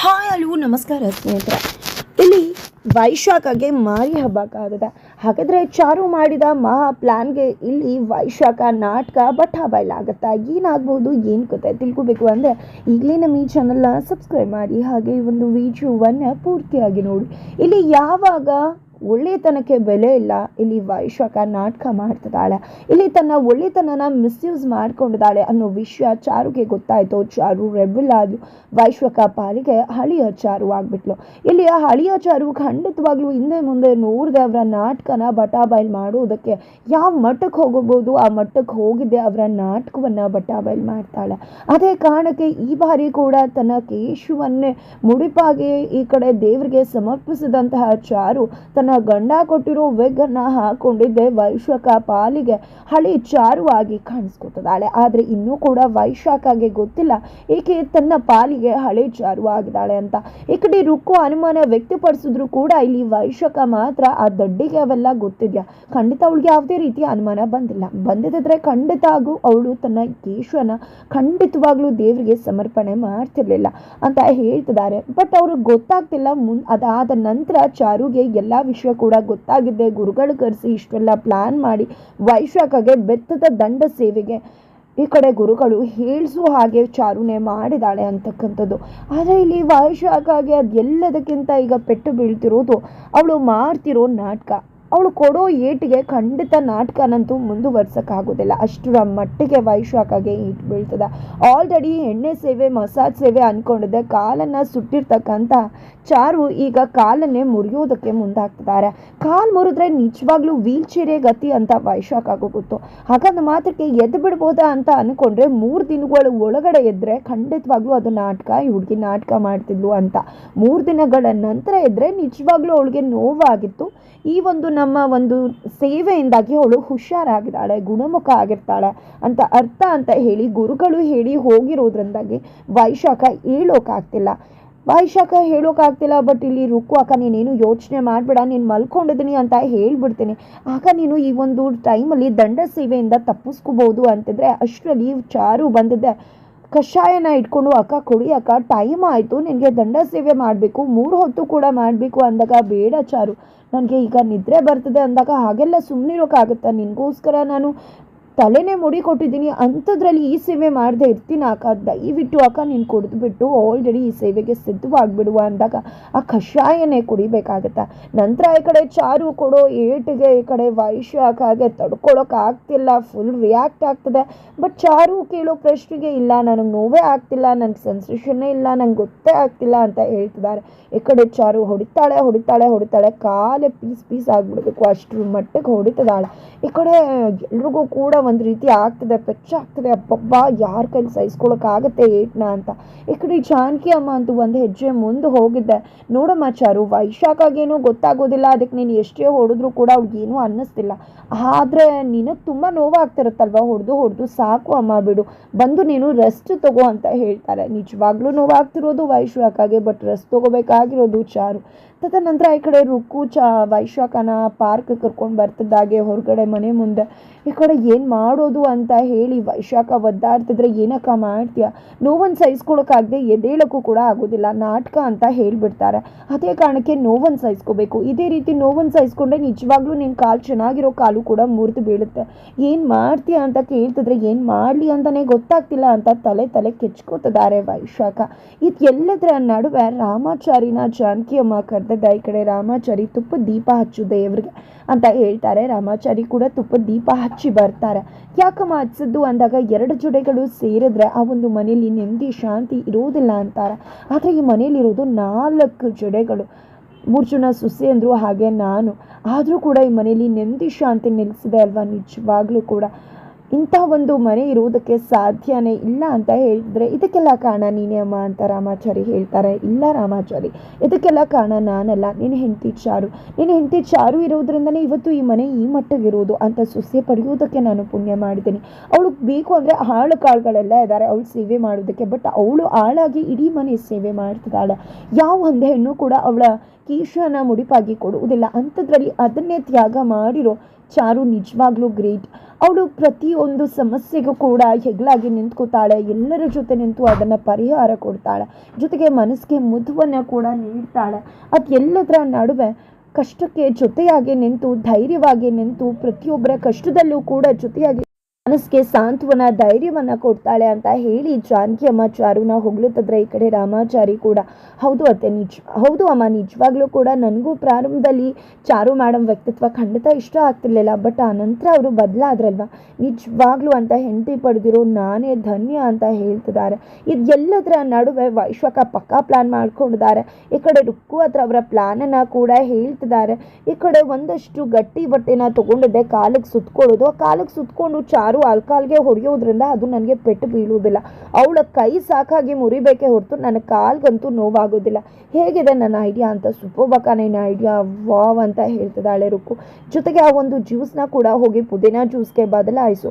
Hi ಅಲ್ಲೂ, ನಮಸ್ಕಾರ ಸ್ನೇಹಿತರೆ. ಇಲ್ಲಿ ವೈಶಾಖಗೆ ಮಾರಿ ಹಬ್ಬ ಕಾದಿದೆ ಹಾಗಾದರೆ ಚಾರು ಮಾಡಿದ ಮಹಾ ಪ್ಲ್ಯಾನ್ಗೆ ಇಲ್ಲಿ ವೈಶಾಖ ನಾಟಕ ಬಠ ಹಬೈಲಾಗುತ್ತಾ ಏನಾಗ್ಬೋದು, ಏನು ಕತೆ ತಿಳ್ಕೊಬೇಕು ಅಂದರೆ ಈಗಲೇ ನಮ್ಮ ಈ ಚಾನಲ್ನ ಸಬ್ಸ್ಕ್ರೈಬ್ ಮಾಡಿ, ಹಾಗೆ ಈ ಒಂದು ವಿಡಿಯೋವನ್ನು ಪೂರ್ತಿಯಾಗಿ ನೋಡಿ. ಇಲ್ಲಿ ಯಾವಾಗ ಒಳ್ಳೆತನಕ್ಕೆ ಬೆಲೆ ಇಲ್ಲ. ಇಲ್ಲಿ ವೈಶಾಖ ನಾಟಕ ಮಾಡ್ತಿದ್ದಾಳೆ. ಇಲ್ಲಿ ತನ್ನ ಒಳ್ಳೆತನನ ಮಿಸ್ಯೂಸ್ ಮಾಡ್ಕೊಂಡಿದ್ದಾಳೆ ಅನ್ನೋ ವಿಷಯ ಚಾರುಗೆ ಗೊತ್ತಾಯ್ತು. ಚಾರು ರೆಬಲ್ ಆದ್ಲು. ವೈಶ್ವಕ ಪಾಲಿಗೆ ಹಳಿಯ ಚಾರು ಆಗ್ಬಿಟ್ಲು. ಇಲ್ಲಿ ಆ ಹಳಿಯ ಚಾರು ಖಂಡಿತವಾಗ್ಲೂ ಹಿಂದೆ ಮುಂದೆ ನೋಡ್ದೆ ಅವರ ನಾಟಕನ ಬಟಾಬೈಲ್ ಮಾಡುವುದಕ್ಕೆ ಯಾವ ಮಟ್ಟಕ್ಕೆ ಹೋಗಬಹುದು ಆ ಮಟ್ಟಕ್ಕೆ ಹೋಗಿದ್ದೆ ಅವರ ನಾಟಕವನ್ನ ಬಟಾಬೈಲ್ ಮಾಡ್ತಾಳೆ. ಅದೇ ಕಾರಣಕ್ಕೆ ಈ ಬಾರಿ ಕೂಡ ತನ್ನ ಕೇಶವನ್ನೇ ಮುಡಿಪಾಗಿ ಈ ಕಡೆ ದೇವರಿಗೆ ಸಮರ್ಪಿಸಿದಂತಹ ಚಾರು ತನ್ನ ಗಂಡ ಕೊಟ್ಟಿರೋ ವೆಗ್ ಅನ್ನ ಹಾಕೊಂಡಿದ್ದೆ. ವೈಶಾಖ ಪಾಲಿಗೆ ಹಳಿ ಚಾರುವಾಗಿ ಕಾಣಿಸ್ಕೊತಿದ್ದಾಳೆ. ಆದ್ರೆ ಇನ್ನೂ ಕೂಡ ವೈಶಾಖಗೆ ಗೊತ್ತಿಲ್ಲ. ಏಕೆ ತನ್ನ ಪಾಲಿಗೆ ಹಳೆ ಚಾರು ಆಗಿದ್ದಾಳೆ ಅಂತ. ಈ ಕಡೆ ರುಕ್ಕು ಅನುಮಾನ ವ್ಯಕ್ತಪಡಿಸಿದ್ರು ಕೂಡ ಇಲ್ಲಿ ವೈಶಾಖ ಮಾತ್ರ ಆ ದಡ್ಡಿಗೆ ಅವೆಲ್ಲ ಗೊತ್ತಿದ್ಯಾ? ಖಂಡಿತ ಅವಳಿಗೆ ಯಾವುದೇ ರೀತಿಯ ಅನುಮಾನ ಬಂದಿಲ್ಲ. ಬಂದಿದ್ರೆ ಖಂಡಿತ ಆಗು ಅವಳು ತನ್ನ ಕೇಶವನ ಖಂಡಿತವಾಗ್ಲೂ ದೇವರಿಗೆ ಸಮರ್ಪಣೆ ಮಾಡ್ತಿರ್ಲಿಲ್ಲ ಅಂತ ಹೇಳ್ತಿದ್ದಾರೆ. ಬಟ್ ಅವ್ರಿಗೆ ಗೊತ್ತಾಗ್ತಿಲ್ಲ. ಮುನ್ ಅದಾದ ನಂತರ ಚಾರುಗೆ ಎಲ್ಲ ವಿಷಯ ಕೂಡ ಗೊತ್ತಾಗಿದೆ. ಗುರುಗಳು ಕರೆಸಿ ಇಷ್ಟೆಲ್ಲ ಪ್ಲಾನ್ ಮಾಡಿ ವೈಶಾಖಗೆ ಬೆತ್ತದ ದಂಡ ಸೇವೆಗೆ ಈ ಕಡೆ ಗುರುಗಳು ಹೇಳಿಸೋ ಹಾಗೆ ಚಾರುಣೆ ಮಾಡಿದಾಳೆ ಅಂತಕ್ಕಂಥದ್ದು. ಆದರೆ ಇಲ್ಲಿ ವೈಶಾಖಗೆ ಅದೆಲ್ಲದಕ್ಕಿಂತ ಈಗ ಪೆಟ್ಟು ಬೀಳ್ತಿರೋದು ಅವಳು ಮಾಡ್ತಿರೋ ನಾಟಕ. ಅವಳು ಕೊಡೋ ಏಟಿಗೆ ಖಂಡಿತ ನಾಟಕನಂತೂ ಮುಂದುವರ್ಸೋಕ್ಕಾಗೋದಿಲ್ಲ. ಅಷ್ಟರ ಮಟ್ಟಿಗೆ ವೈಶಾಖಗೆ ಏಟ್ ಬೀಳ್ತದೆ. ಆಲ್ರೆಡಿ ಎಣ್ಣೆ ಸೇವೆ, ಮಸಾಜ್ ಸೇವೆ ಅಂದ್ಕೊಂಡಿದ್ದೆ ಕಾಲನ್ನು ಸುಟ್ಟಿರ್ತಕ್ಕಂಥ ಚಾರು ಈಗ ಕಾಲನ್ನೇ ಮುರಿಯೋದಕ್ಕೆ ಮುಂದಾಗ್ತಿದ್ದಾರೆ. ಕಾಲು ಮುರಿದ್ರೆ ನಿಜವಾಗ್ಲೂ ವೀಲ್ ಚೇರೇ ಗತಿ ಅಂತ ವೈಶಾಖ ಗೊತ್ತು. ಹಾಗಾದ ಮಾತ್ರಕ್ಕೆ ಎದ್ದು ಬಿಡ್ಬೋದಾ ಅಂತ ಅಂದ್ಕೊಂಡ್ರೆ ಮೂರು ದಿನಗಳ ಒಳಗಡೆ ಎದ್ರೆ ಖಂಡಿತವಾಗ್ಲೂ ಅದು ನಾಟಕ, ಈ ಹುಡುಗಿ ನಾಟಕ ಮಾಡ್ತಿದ್ಲು ಅಂತ. ಮೂರು ದಿನಗಳ ನಂತರ ಎದ್ರೆ ನಿಜವಾಗ್ಲೂ ಅವಳಿಗೆ ನೋವಾಗಿತ್ತು. ಈ ಒಂದು ನಮ್ಮ ಒಂದು ಸೇವೆಯಿಂದಾಗಿ ಅವಳು ಹುಷಾರಾಗಿದ್ದಾಳೆ, ಗುಣಮುಖ ಆಗಿರ್ತಾಳೆ ಅಂತ ಅರ್ಥ ಅಂತ ಹೇಳಿ ಗುರುಗಳು ಹೇಳಿ ಹೋಗಿರೋದ್ರಿಂದಾಗಿ ವೈಶಾಖ ಹೇಳೋಕ್ಕಾಗ್ತಿಲ್ಲ ವೈಶಾಖ ಹೇಳೋಕ್ಕಾಗ್ತಿಲ್ಲ ಬಟ್ ಇಲ್ಲಿ ರುಕ್ಕು ಅಕ್ಕ ನೀನೇನು ಯೋಚನೆ ಮಾಡಬೇಡ, ನೀನು ಮಲ್ಕೊಂಡಿದ್ದೀನಿ ಅಂತ ಹೇಳಿಬಿಡ್ತೀನಿ. ಆಗ ನೀನು ಈ ಒಂದು ಟೈಮಲ್ಲಿ ದಂಡ ಸೇವೆಯಿಂದ ತಪ್ಪಿಸ್ಕೋಬೋದು ಅಂತಿದ್ರೆ ಅಷ್ಟರಲ್ಲಿ ಚಾರು ಬಂದಿದ್ದೆ ಕಷಾಯನ ಇಟ್ಕೊಂಡು ಅಕ್ಕ ಕೊಡಿ ಅಕ್ಕ ಟೈಮ್ ಆಯಿತು, ನಿನಗೆ ದಂಡ ಸೇವೆ ಮಾಡಬೇಕು, ಮೂರು ಹೊತ್ತು ಕೂಡ ಮಾಡಬೇಕು ಅಂದಾಗ ಬೇಡ ಚಾರು. ನನಗೆ ಈಗ ನಿದ್ರೆ ಬರ್ತದೆ ಅಂದಾಗ ಹಾಗೆಲ್ಲ ಸುಮ್ಮನಿರೋಕ್ಕಾಗುತ್ತಾ ನಿನಗೋಸ್ಕರ ನಾನು ತಲೆನೇ ಮುಡಿ ಕೊಟ್ಟಿದ್ದೀನಿ. ಅಂಥದ್ರಲ್ಲಿ ಈ ಸೇವೆ ಮಾಡದೆ ಇರ್ತೀನಿ ಅಕ್ಕ. ದಯವಿಟ್ಟು ಅಕ್ಕ, ನೀನು ಕುಡಿದ್ಬಿಟ್ಟು ಆಲ್ರೆಡಿ ಈ ಸೇವೆಗೆ ಸಿದ್ಧವಾಗಿಬಿಡುವ ಅಂದಾಗ ಆ ಕಷಾಯನೇ ಕುಡಿಬೇಕಾಗತ್ತೆ? ನಂತರ ಈ ಕಡೆ ಚಾರು ಕೊಡೋ, ಏಟಿಗೆ ಈ ಕಡೆ ವೈಶಕ್ಕಾಗೆ ತಡ್ಕೊಳೋಕ್ಕಾಗ್ತಿಲ್ಲ ಫುಲ್ ರಿಯಾಕ್ಟ್ ಆಗ್ತದೆ. ಬಟ್ ಚಾರು ಕೇಳೋ ಪ್ರಶ್ನೆಗೆ ಇಲ್ಲ. ನನಗೆ ನೋವೇ ಆಗ್ತಿಲ್ಲ. ನನಗೆ ಸೆನ್ಸೇಷನ್ನೇ ಇಲ್ಲ. ನಂಗೆ ಗೊತ್ತೇ ಆಗ್ತಿಲ್ಲ ಅಂತ ಹೇಳ್ತಿದ್ದಾರೆ. ಈ ಕಡೆ ಚಾರು ಹೊಡಿತಾಳೆ ಹೊಡಿತಾಳೆ ಹೊಡಿತಾಳೆ. ಕಾಲೇ ಪೀಸ್ ಪೀಸ್ ಆಗಿಬಿಡ್ಬೇಕು. ಅಷ್ಟ್ರ ಮಟ್ಟಿಗೆ ಹೊಡಿತದಾಳೆ. ಈ ಕಡೆ ಎಲ್ರಿಗೂ ಕೂಡ ಒಂದು ರೀತಿ ಆಗ್ತದೆ ಪೆಚ್ಚಾಗ್ತದೆ ಅಪ್ಪಬ್ಬ ಯಾರ ಕೈಲಿ ಸಹಿಸ್ಕೊಳಕ್ಕಾಗತ್ತೆ ಏಟ್ನ ಅಂತ. ಈ ಕಡೆ ಜಾನಕಿ ಅಮ್ಮ ಅಂತೂ ಒಂದು ಹೆಜ್ಜೆ ಮುಂದೆ ಹೋಗಿದ್ದೆ ನೋಡಮ್ಮ ಚಾರು ವೈಶಾಖಾಗೇನೋ ಗೊತ್ತಾಗೋದಿಲ್ಲ ಅದಕ್ಕೆ ನೀನು ಎಷ್ಟೇ ಹೊಡೆದ್ರು ಕೂಡ ಅವ್ಳಿಗೇನು ಅನ್ನಿಸ್ತಿಲ್ಲ. ಆದರೆ ನಿನಗೆ ತುಂಬ ನೋವಾಗ್ತಿರುತ್ತಲ್ವ, ಹೊಡೆದು ಹೊಡೆದು ಸಾಕು ಅಮ್ಮ ಬಿಡು. ಬಂದು ನೀನು ರೆಸ್ಟ್ ತಗೋ ಅಂತ ಹೇಳ್ತಾರೆ. ನಿಜವಾಗ್ಲೂ ನೋವಾಗ್ತಿರೋದು ವೈಶಾಖಾಗೆ ಬಟ್ ರೆಸ್ಟ್ ತಗೋಬೇಕಾಗಿರೋದು ಚಾರು. ತದನಂತರ ಈ ಕಡೆ ರುಕ್ಕು ಚ, ವೈಶಾಖನ ಪಾರ್ಕ್ ಕರ್ಕೊಂಡು ಬರ್ತಿದ್ದಾಗೆ, ಹೊರಗಡೆ ಮನೆ ಮುಂದೆ. ಈ ಕಡೆ ಏನು ಮಾಡೋದು ಅಂತ ಹೇಳಿ ವೈಶಾಖ ಒದ್ದಾಡ್ತಿದ್ರೆ ಏನಕ್ಕ ಮಾಡ್ತೀಯ? ನೋವನ್ನು ಸಹಿಸ್ಕೊಳಕ್ಕಾಗದೆ ಎದೇಳಕ್ಕೂ ಕೂಡ ಆಗೋದಿಲ್ಲ, ನಾಟಕ ಅಂತ ಹೇಳಿಬಿಡ್ತಾರೆ. ಅದೇ ಕಾರಣಕ್ಕೆ ನೋವನ್ನು ಸಹಿಸ್ಕೋಬೇಕು. ಇದೇ ರೀತಿ ನೋವನ್ನು ಸಹಿಸ್ಕೊಂಡ್ರೆ ನಿಜವಾಗ್ಲೂ ನಿನ್ನ ಕಾಲು ಚೆನ್ನಾಗಿರೋ ಕಾಲು ಕೂಡ ಮುರಿದು ಬೀಳುತ್ತೆ. ಏನು ಮಾಡ್ತೀಯ ಅಂತ ಕೇಳ್ತಿದ್ರೆ ಏನು ಮಾಡಲಿ ಅಂತಲೇ ಗೊತ್ತಾಗ್ತಿಲ್ಲ ಅಂತ ತಲೆ ತಲೆ ಕೆಚ್ಕೋತಿದ್ದಾರೆ ವೈಶಾಖ. ಇದು ಎಲ್ಲದರ ನಡುವೆ ರಾಮಾಚಾರಿನ ಜಾನಕಿ ಅಮ್ಮ ಕರೆದಿದ್ದ ಈ ಕಡೆ ರಾಮಾಚಾರಿ ತುಪ್ಪ ದೀಪ ಹಚ್ಚು ದೇವ್ರಿಗೆ ಅಂತ ಹೇಳ್ತಾರೆ. ರಾಮಾಚಾರಿ ಕೂಡ ತುಪ್ಪ ದೀಪ ಹಚ್ಚಿ ಬರ್ತಾರೆ. ಯಾಕಮ್ಮ ಹಚ್ಚಿದ್ದು ಅಂದಾಗ ಎರಡು ಜೊಡೆಗಳು ಸೇರಿದ್ರೆ ಆ ಒಂದು ಮನೆಯಲ್ಲಿ ನೆಮ್ಮದಿ, ಶಾಂತಿ ಇರೋದಿಲ್ಲ ಅಂತಾರೆ. ಆದರೆ ಈ ಮನೆಯಲ್ಲಿರೋದು ನಾಲ್ಕು ಜೊಡೆಗಳು. ಮೂರು ಜನ ಸೊಸೆ ಅಂದರು ಹಾಗೆ ನಾನು. ಆದರೂ ಕೂಡ ಈ ಮನೆಯಲ್ಲಿ ನೆಮ್ಮದಿ, ಶಾಂತಿ ನಿಲ್ಲಿಸಿದೆ ಅಲ್ವಾ? ನಿಜವಾಗ್ಲೂ ಕೂಡ. ಇಂಥ ಒಂದು ಮನೆ ಇರುವುದಕ್ಕೆ ಸಾಧ್ಯನೇ ಇಲ್ಲ ಅಂತ ಹೇಳಿದರೆ ಇದಕ್ಕೆಲ್ಲ ಕಾರಣ ನೀನೇ ಅಮ್ಮ ಅಂತ ರಾಮಾಚಾರಿ ಹೇಳ್ತಾರೆ. ಇಲ್ಲ ರಾಮಾಚಾರಿ, ಇದಕ್ಕೆಲ್ಲ ಕಾರಣ ನಾನಲ್ಲ. ನಿನ್ನ ಹೆಂಡತಿ ಚಾರು, ನಿನ್ನ ಹೆಂಡತಿ ಚಾರು ಇರೋದ್ರಿಂದನೇ ಇವತ್ತು ಈ ಮನೆ ಈ ಮಟ್ಟಗಿರೋದು ಅಂತ ಸೊಸೆ ಪಡೆಯೋದಕ್ಕೆ ನಾನು ಪುಣ್ಯ ಮಾಡಿದ್ದೀನಿ. ಅವಳು ಬೇಕು ಅಂದರೆ ಆಳು ಕಾಳುಗಳೆಲ್ಲ ಇದ್ದಾರೆ, ಅವಳು ಸೇವೆ ಮಾಡೋದಕ್ಕೆ ಬಟ್ ಅವಳು ಆಳಾಗಿ ಇಡೀ ಮನೆ ಸೇವೆ ಮಾಡ್ತಿದ್ದಾಳೆ. ಯಾವ ಒಂದು ಹೆಣ್ಣು ಕೂಡ ಅವಳ ಕೀಶನ ಮುಡಿಪಾಗಿ ಕೊಡುವುದಿಲ್ಲ. ಅಂಥದ್ರಲ್ಲಿ ಅದನ್ನೇ ತ್ಯಾಗ ಮಾಡಿರೋ ಚಾರು ನಿಜವಾಗ್ಲೂ ಗ್ರೇಟ್. ಅವಳು ಪ್ರತಿಯೊಂದು ಸಮಸ್ಯೆಗೂ ಕೂಡ ಹೆಗ್ಲಾಗಿ ನಿಂತ್ಕೋತಾಳೆ ಎಲ್ಲರ ಜೊತೆ ನಿಂತು ಅದನ್ನು ಪರಿಹಾರ ಕೊಡ್ತಾಳೆ. ಜೊತೆಗೆ ಮನಸ್ಸಿಗೆ ಮುದುವನ್ನು ಕೂಡ ನೀಡ್ತಾಳೆ. ಅದು ಎಲ್ಲದರ ನಡುವೆ ಕಷ್ಟಕ್ಕೆ ಜೊತೆಯಾಗಿ ನಿಂತು, ಧೈರ್ಯವಾಗಿ ನಿಂತು, ಪ್ರತಿಯೊಬ್ಬರ ಕಷ್ಟದಲ್ಲೂ ಕೂಡ ಜೊತೆಯಾಗಿ ಮನಸ್ಸಿಗೆ ಸಾಂತ್ವನ ಧೈರ್ಯವನ್ನ ಕೊಡ್ತಾಳೆ ಅಂತ ಹೇಳಿ ಜಾನಕಿ ಅಮ್ಮ ಚಾರುನ ಹೊಗಳುತ್ತಿದ್ರೆ ಈ ಕಡೆ ರಾಮಾಚಾರಿ ಕೂಡ, ಹೌದು ಅತ್ತೆ, ನಿಜ, ಹೌದು ಅಮ್ಮ, ನಿಜವಾಗ್ಲೂ ಕೂಡ ನನಗೂ ಪ್ರಾರಂಭದಲ್ಲಿ ಚಾರು ಮೇಡಮ್ ವ್ಯಕ್ತಿತ್ವ ಖಂಡಿತ ಇಷ್ಟ ಆಗ್ತಿರ್ಲಿಲ್ಲ ಬಟ್ ಆ ನಂತರ ಅವರು ಬದಲಾದ್ರಲ್ವಾ? ನಿಜವಾಗ್ಲೂ ಅಂತ ಹೆಂಡತಿ ಪಡೆದಿರೋ ನಾನೇ ಧನ್ಯ ಅಂತ ಹೇಳ್ತಿದ್ದಾರೆ. ಇದೆಲ್ಲದರ ನಡುವೆ ವೈಶ್ವಕ ಪಕ್ಕಾ ಪ್ಲಾನ್ ಮಾಡ್ಕೊಂಡಿದ್ದಾರೆ. ಈ ಕಡೆ ರುಕ್ಕು ಹತ್ರ ಅವರ ಪ್ಲಾನನ್ನು ಕೂಡ ಹೇಳ್ತಿದ್ದಾರೆ. ಈ ಕಡೆ ಒಂದಷ್ಟು ಗಟ್ಟಿ ಬಟ್ಟೆನ ತಗೊಂಡಿದ್ದೆ, ಕಾಲಿಗೆ ಸುತ್ಕೊಳ್ಳೋದು ಆ ಕಾಲಿಗೆ ಸುತ್ಕೊಂಡು ಚಾರು ಅಲ್ಕಾಲ್ಗೆ ಹೊಡೆಯೋದ್ರಿಂದ ಅದು ನನಗೆ ಪೆಟ್ಟು ಬೀಳುವುದಿಲ್ಲ. ಅವಳ ಕೈ ಸಾಕಾಗಿ ಮುರಿಬೇಕೇ ಹೊರತು ನನ್ನ ಕಾಲ್ಗಂತೂ ನೋವಾಗೋದಿಲ್ಲ. ಹೇಗಿದೆ ನನ್ನ ಐಡಿಯಾ ಅಂತ? ಸುಪ್ಪಬಕ ಐಡಿಯಾ ವಾವ್ ಅಂತ ಹೇಳ್ತಿದ್ದಾಳೆ ರುಕ್ಕು. ಜೊತೆಗೆ ಆ ಒಂದು ಜ್ಯೂಸ್ನ ಕೂಡ ಹೋಗಿ ಪುದೀನ ಜ್ಯೂಸ್ಗೆ ಬದಲಾಯಿಸು.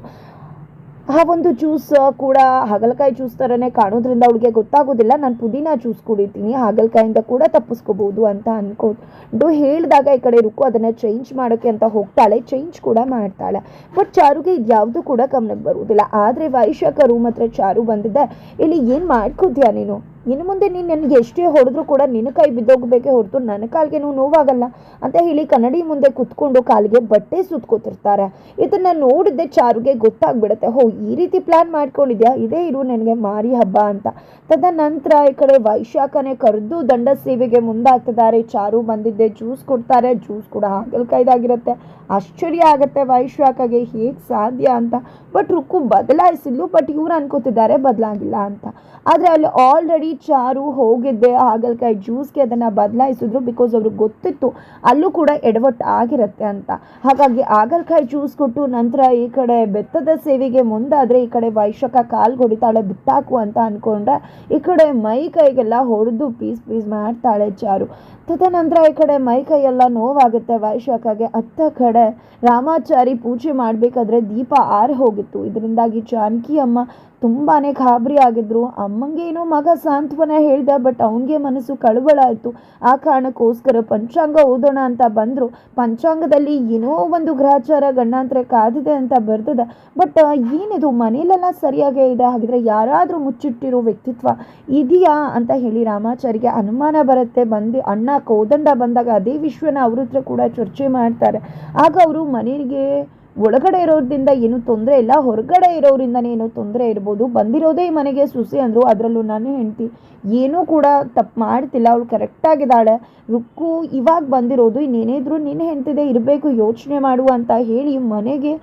ಆ ಒಂದು ಜ್ಯೂಸ್ ಕೂಡ ಹಾಗಲಕಾಯಿ ಜ್ಯೂಸ್ ಥರನೇ ಕಾಣೋದ್ರಿಂದ ಅವಳಿಗೆ ಗೊತ್ತಾಗೋದಿಲ್ಲ. ನಾನು ಪುದೀನ ಜ್ಯೂಸ್ ಕುಡಿತೀನಿ, ಹಾಗಲಕಾಯಿಂದ ಕೂಡ ತಪ್ಪಿಸ್ಕೋಬೋದು ಅಂತ ಅನ್ಕೊಂಡು ಹೇಳಿದಾಗ ಈ ಕಡೆ ರುಕು ಅದನ್ನು ಚೇಂಜ್ ಮಾಡೋಕ್ಕೆ ಅಂತ ಹೋಗ್ತಾಳೆ. ಚೇಂಜ್ ಕೂಡ ಮಾಡ್ತಾಳೆ. ಬಟ್ ಚಾರುಗೆ ಇದು ಕೂಡ ಗಮನಕ್ಕೆ ಬರುವುದಿಲ್ಲ. ಆದರೆ ವೈಶಾಖ ರೂಮ್ ಹತ್ರ ಚಾರು ಬಂದಿದ್ದೆ ಇಲ್ಲಿ ಏನು ಮಾಡ್ಕೋತೀಯ ನೀನು? ಇನ್ನು ಮುಂದೆ ನೀನು ನನಗೆ ಎಷ್ಟೇ ಹೊಡೆದ್ರೂ ಕೂಡ ನಿನ್ನ ಕೈ ಬಿದ್ದೋಗಬೇಕೆ ಹೊರತು ನನ್ನ ಕಾಲ್ಗೇನು ನೋವಾಗಲ್ಲ ಅಂತ ಹೇಳಿ ಕನ್ನಡಿ ಮುಂದೆ ಕುತ್ಕೊಂಡು ಕಾಲಿಗೆ ಬಟ್ಟೆ ಸುತ್ಕೋತಿರ್ತಾರೆ. ಇದನ್ನು ನೋಡಿದ್ದೆ ಚಾರುಗೆ ಗೊತ್ತಾಗ್ಬಿಡುತ್ತೆ, ಹೋ, ಈ ರೀತಿ ಪ್ಲಾನ್ ಮಾಡ್ಕೊಂಡಿದ್ಯಾ? ಇದೇ ಇರು ನನಗೆ ಮಾರಿ ಹಬ್ಬ ಅಂತ. ತದನಂತರ ಈ ಕಡೆ ವೈಶಾಖನೇ ಕರೆದು ದಂಡ ಸೇವೆಗೆ ಮುಂದಾಗ್ತಿದ್ದಾರೆ. ಚಾರು ಬಂದಿದ್ದೆ ಜ್ಯೂಸ್ ಕೊಡ್ತಾರೆ ಜ್ಯೂಸ್ ಕೂಡ ಹಾಗಲ್ಕಾಯ್ದಾಗಿರುತ್ತೆ ಆಶ್ಚರ್ಯ ಆಗುತ್ತೆ ವೈಶಾಖಗೆ, ಹೇಗೆ ಸಾಧ್ಯ ಅಂತ. ಬಟ್ ರುಕ್ಕು ಬದಲಾಯಿಸಿದ್ಲು ಬಟ್ ಇವ್ರು ಅನ್ಕೋತಿದ್ದಾರೆ ಬದಲಾಗಿಲ್ಲ ಅಂತ. ಆದರೆ ಅಲ್ಲಿ ಆಲ್ರೆಡಿ ಚಾರು ಹೋಗಿದ್ದೆ. ಹಾಗಲಕಾಯಿ ಜ್ಯೂಸ್ಗೆ ಅದನ್ನು ಬದಲಾಯಿಸಿದ್ರು ಬಿಕಾಸ್ ಅವ್ರಿಗೆ ಗೊತ್ತಿತ್ತು ಅಲ್ಲೂ ಕೂಡ ಎಡವಟ್ ಆಗಿರುತ್ತೆ ಅಂತ. ಹಾಗಾಗಿ ಹಾಗಲಕಾಯಿ ಜ್ಯೂಸ್ ಕೊಟ್ಟು ನಂತರ ಈ ಕಡೆ ಬೆತ್ತದ ಸೇವೆಗೆ ಮುಂದಾದರೆ ಈ ಕಡೆ ವೈಶಾಖ ಕಾಲು ಹೊಡಿತಾಳೆ ಬಿಟ್ಟಾಕು ಅಂತ ಅಂದ್ಕೊಂಡ್ರೆ ಈ ಕಡೆ ಮೈ ಕೈಗೆಲ್ಲ ಹೊಡೆದು ಪೀಸ್ ಪೀಸ್ ಮಾಡ್ತಾಳೆ ಚಾರು. ತದನಂತರ ಈ ಕಡೆ ಮೈ ಕೈಯೆಲ್ಲ ನೋವಾಗುತ್ತೆ ವೈಶಾಖಗೆ. ಅತ್ತ ಕಡೆ ರಾಮಾಚಾರಿ ಪೂಜೆ ಮಾಡಬೇಕಾದ್ರೆ ದೀಪ ಆರಿ ಹೋಗಿತ್ತು. ಇದರಿಂದಾಗಿ ಜಾನಕಿ ಅಮ್ಮ ತುಂಬಾ ಗಾಬರಿ ಆಗಿದ್ರು. ಅಮ್ಮಂಗೆ ಏನೋ ಮಗ ಸಾಂತ್ವನ ಹೇಳ್ದ, ಬಟ್ ಅವನಿಗೆ ಮನಸ್ಸು ಕಳವಳ ಆಯಿತು ಆ ಕಾರಣಕ್ಕೋಸ್ಕರ ಪಂಚಾಂಗ ಓದೋಣ ಅಂತ ಬಂದರು. ಪಂಚಾಂಗದಲ್ಲಿ ಏನೋ ಒಂದು ಗ್ರಹಚಾರ ಗಂಡಾಂತರ ಕಾದಿದೆ ಅಂತ ಬರ್ದದ ಬಟ್ ಏನಿದು? ಮನೇಲೆಲ್ಲ ಸರಿಯಾಗೇ ಇದೆ? ಹಾಗಿದ್ರೆ ಯಾರಾದರೂ ಮುಚ್ಚಿಟ್ಟಿರೋ ವ್ಯಕ್ತಿತ್ವ ಇದೆಯಾ ಅಂತ ಹೇಳಿ ರಾಮಾಚಾರಿಗೆ ಅನುಮಾನ ಬರುತ್ತೆ. ಬಂದು, ಅಣ್ಣ ಕೋದಂಡ ಬಂದಾಗ ಅದೇ ವಿಶ್ವನ ಅವ್ರ ಹತ್ರ ಕೂಡ ಚರ್ಚೆ ಮಾಡ್ತಾರೆ. ಆಗ ಅವರು ಮನೆಗೆ ಒಳಗಡೆ ಇರೋದ್ರಿಂದ ಏನು ತೊಂದರೆ ಇಲ್ಲ. ಹೊರಗಡೆ ಇರೋರಿಂದನೇ ಏನು ತೊಂದರೆ ಇರ್ಬೋದು. ಬಂದಿರೋದೇ ಮನೆಗೆ ಸುಸಿ ಅಂದರು, ಅದರಲ್ಲೂ ನಾನು ಹೆಂಡತಿ. ಏನೂ ಕೂಡ ತಪ್ಪು ಮಾಡ್ತಿಲ್ಲ. ಅವಳು ಕರೆಕ್ಟಾಗಿದ್ದಾಳೆ ರುಕ್ಕು ಇವಾಗ ಬಂದಿರೋದು. ಇನ್ನೇನಿದ್ರು ನಿನ್ನ ಹೆಂಡ್ತಿದೆ ಇರಬೇಕು. ಯೋಚನೆ ಮಾಡು ಅಂತ ಹೇಳಿ ಮನೆಗೆ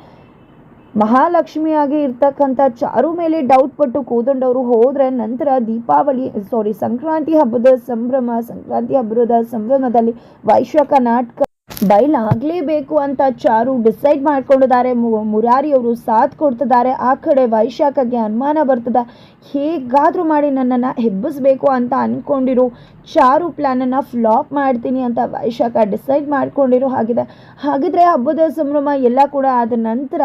ಮಹಾಲಕ್ಷ್ಮಿಯಾಗಿ ಇರ್ತಕ್ಕಂಥ ಚಾರು ಮೇಲೆ ಡೌಟ್ ಪಟ್ಟು ಕೂದೊಂಡವರು ಹೋದರೆ ನಂತರ ದೀಪಾವಳಿ ಸಾರಿ ಸಂಕ್ರಾಂತಿ ಹಬ್ಬದ ಸಂಭ್ರಮ, ಸಂಕ್ರಾಂತಿ ಹಬ್ಬದ ಸಂಭ್ರಮದಲ್ಲಿ ವೈಶಾಖ ನಾಟಕ ಬಯಲಾಗಲೇಬೇಕು ಅಂತ ಚಾರು ಡಿಸೈಡ್ ಮಾಡ್ಕೊಂಡಿದ್ದಾರೆ. ಮುರಾರಿ ಅವರು ಸಾಥ್ ಕೊಡ್ತಿದ್ದಾರೆ. ಆ ಕಡೆ ವೈಶಾಖಗೆ ಅನುಮಾನ ಬರ್ತದೆ. ಹೇಗಾದರೂ ಮಾಡಿ ನನ್ನನ್ನು ಹೆಬ್ಬಿಸ್ಬೇಕು ಅಂತ ಅಂದ್ಕೊಂಡಿರೋ ಚಾರು ಪ್ಲ್ಯಾನನ್ನು ಫ್ಲಾಪ್ ಮಾಡ್ತೀನಿ ಅಂತ ವೈಶಾಖ ಡಿಸೈಡ್ ಮಾಡ್ಕೊಂಡಿರೋ. ಹಾಗಿದೆ ಹಾಗಿದ್ರೆ ಹಬ್ಬದ ಸಂಭ್ರಮ ಎಲ್ಲ ಕೂಡ ಆದ ನಂತರ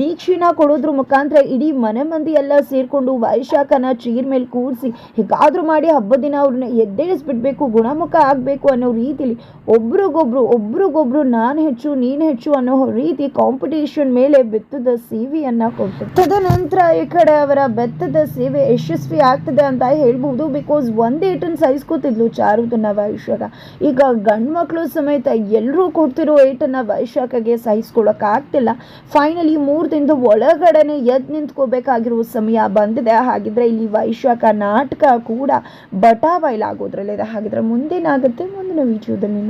ದೀಕ್ಷಿನ ಕೊಡೋದ್ರ ಮುಖಾಂತರ ಇಡೀ ಮನೆ ಮಂದಿ ಎಲ್ಲ ಸೇರಿಕೊಂಡು ವೈಶಾಖನ ಚೀರ್ ಮೇಲೆ ಕೂರಿಸಿ ಹೇಗಾದರೂ ಮಾಡಿ ಹಬ್ಬದ ದಿನ ಅವ್ರನ್ನ ಎದ್ದೇಳಿಸ್ಬಿಡ್ಬೇಕು, ಗುಣಮುಖ ಆಗಬೇಕು ಅನ್ನೋ ರೀತಿಲಿ ಒಬ್ರಿಗೊಬ್ರು ಒಬ್ರಿಗೊಬ್ರು ನಾನು ಹೆಚ್ಚು, ನೀನು ಹೆಚ್ಚು ಅನ್ನೋ ರೀತಿ ಕಾಂಪಿಟೇಷನ್ ಮೇಲೆ ಬೆತ್ತದ ಸೇವೆಯನ್ನು ಕೊಟ್ಟು. ತದನಂತರ ಈ ಕಡೆ ಅವರ ಬೆತ್ತದ ಸೇವೆ ಯಶಸ್ವಿ ಆಗ್ತದೆ ಅಂತ ಹೇಳ್ಬೋದು ಬಿಕಾಸ್ ಒಂದೇ ಏಟನ್ನು ಸಹಿಸ್ಕೋತಿದ್ಲು ಚಾರುದನ್ನ ವೈಶಾಖ ಈಗ ಗಂಡು ಮಕ್ಕಳು ಸಮೇತ ಎಲ್ಲರೂ ಕೊಡ್ತಿರೋ ಏಟನ್ನು ವೈಶಾಖಗೆ ಸಹಿಸ್ಕೊಳಕ್ಕೆ ಆಗ್ತಿಲ್ಲ. ಫೈನಲಿ ಮೂರು ದಿನದ ಒಳಗಡೆನೆ ಎದ್ದು ನಿಂತ್ಕೋಬೇಕಾಗಿರೋ ಸಮಯ ಬಂದಿದೆ. ಹಾಗಿದ್ರೆ ಇಲ್ಲಿ ವೈಶಾಖ ನಾಟಕ ಕೂಡ ಬಟಾ ಬಯಲಾಗೋದ್ರಲ್ಲಿದೆ ಹಾಗಿದ್ರೆ ಮುಂದೇನಾಗುತ್ತೆ? ಮುಂದಿನ ವಿಡಿಯೋದಲ್ಲಿ